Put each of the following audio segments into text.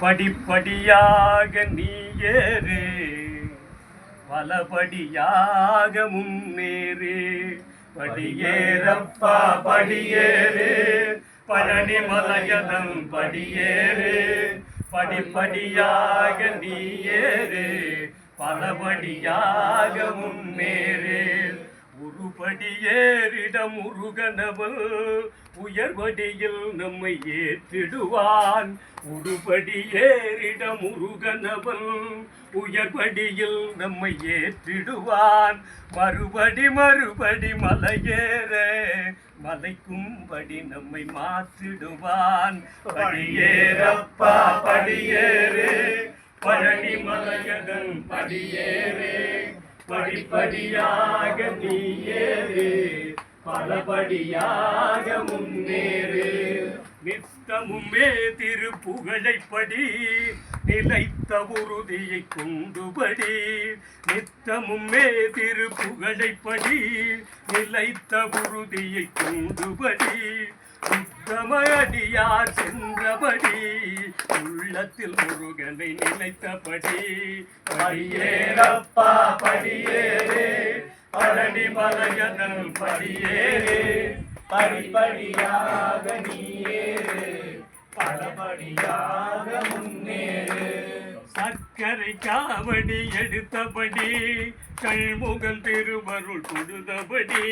படிப்படியாக நீ ஏறு பலபடியாக முன்னேறு. படியேறப்பா படியேறு. பழனி மலையதம் படியேறு. படிப்படியாக நீ ஏறு பலபடியாக முன்னேறு. உருபடியேறிடம் முருகனவள் உயர்வடியில் நம்மை ஏற்றிடுவான். உருபடியேறிடம் முருகனவள் உயர்வடியில் நம்மை ஏற்றிடுவான். மறுபடி மறுபடி மலையேற மலைக்கும்படி நம்மை மாற்றிடுவான். படியேறப்பா படியேறு பழனி மலையதன் படியேறே. படிப்படியாக நீயேறு. பலபடியாக முன்னேறு. நித்தமுமே திருப்புகழைப்படி நிலைத்த உறுதியை கொண்டுபடி நித்தமுமே திருப்புகழைப்படி நிலைத்த உறுதியை கொண்டுபடி உத்தமடியார் சென்றபடி உள்ளத்தில் முருகனை நினைத்தபடி படியேறப்பா படியேறு பழனி மலையனல் படியேறு படிப்படியாக நீயேறு பலபடியாக முன்னேறு. கரை காவடி எடுத்தபடி கள்முகல் திருவருள் கொடுத்தபடி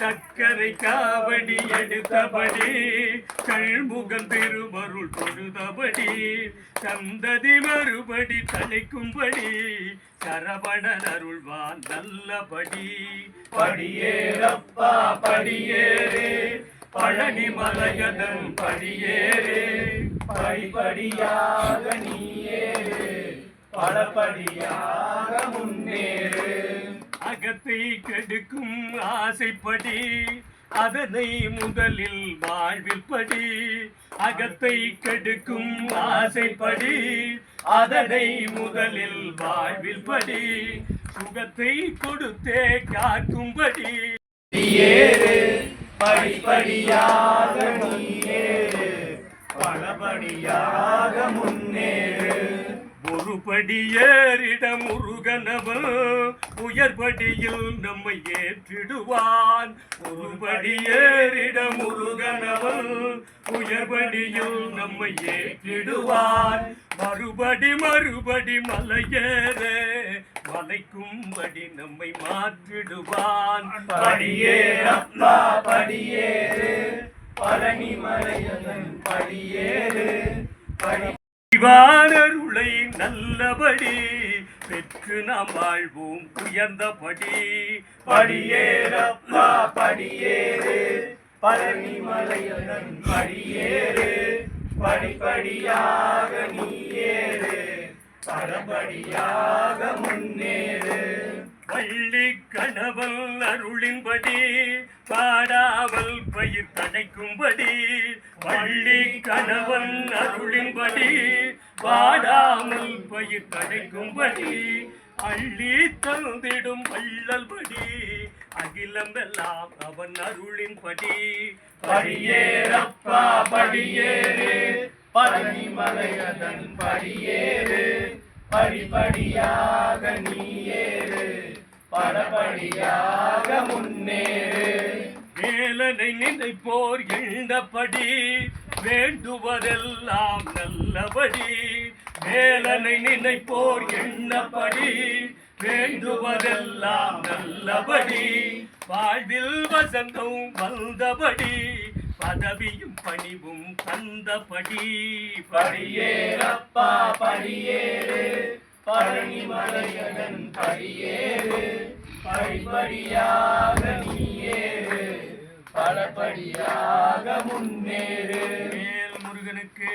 சக்கரை காவடி எடுத்தபடி கள்முகல் திருவருள் கொடுத்தபடி சந்ததி மறுபடி தலைக்கும்படி சரவணன் அருள்வான் நல்லபடி படியேறப்பா படியேறு. பழனி மலையதன் படியேறு. படிப்படியாக நீ பலபடியாக முன்னேறு. அகத்தை கெடுக்கும் ஆசைப்படி அதனை முதலில் வாழ்வில் படி அகத்தை கெடுக்கும் ஆசைப்படி அதனை முதலில் வாழ்வில் படி சுகத்தை கொடுத்தே காக்கும்படி. ஏறு படிப்படியாக நீயேறு பலபடியாக முன்னேறு. ஒருபடி முருகனவன் உயர்படியில் நம்மை ஏற்றிடுவான். ஒருபடி முருகனவன் உயர்படியில் நம்மை ஏற்றிடுவான். மறுபடி மறுபடி மலையேற மலைக்கும்படி நம்மை மாற்றிடுவான். படியே அப்பா படியேறு பழனி மலையதன் படியேறு படி சிவானருளை நல்லபடி பெற்று நாம் வாழ்வோம் உயர்ந்தபடி. படியேறப்பா படியேறு. பழனி மலையதன் படியேறு. படிப்படியாக நீ ஏறு. படபடியாக முன்னேறு. பள்ளி கணவன் அருளின்படி பாடாவல் பயிர் தடைக்கும்படி பள்ளி கணவன் அருளின்படி பாடாமல் பயிர் தடைக்கும்படி அள்ளி தந்திடும் வள்ளல்படி அகிலமெல்லாம் அவன் அருளின்படி. படியேறப்பா படியேறு பழனி மலையதன் படியேறு படிப்படியாக ஏறு. படபடியாக முன்னேறு வேலனை நினைப்போர் எழுந்தபடி வேண்டுவதெல்லாம் நல்லபடி. வேலனை நினைப்போர் எண்ணப்படி வேண்டுவதெல்லாம் நல்லபடி. வாழ்வில் வசந்தம் வந்தபடி பதவியும் பணிவும் தந்தபடி. படியேறப்பா படியேறு. பழனி மலையதன் படியேறு படிப்படியாக நீயேறு பலபடியாக முன்னேறு. மேல் முருகனுக்கு.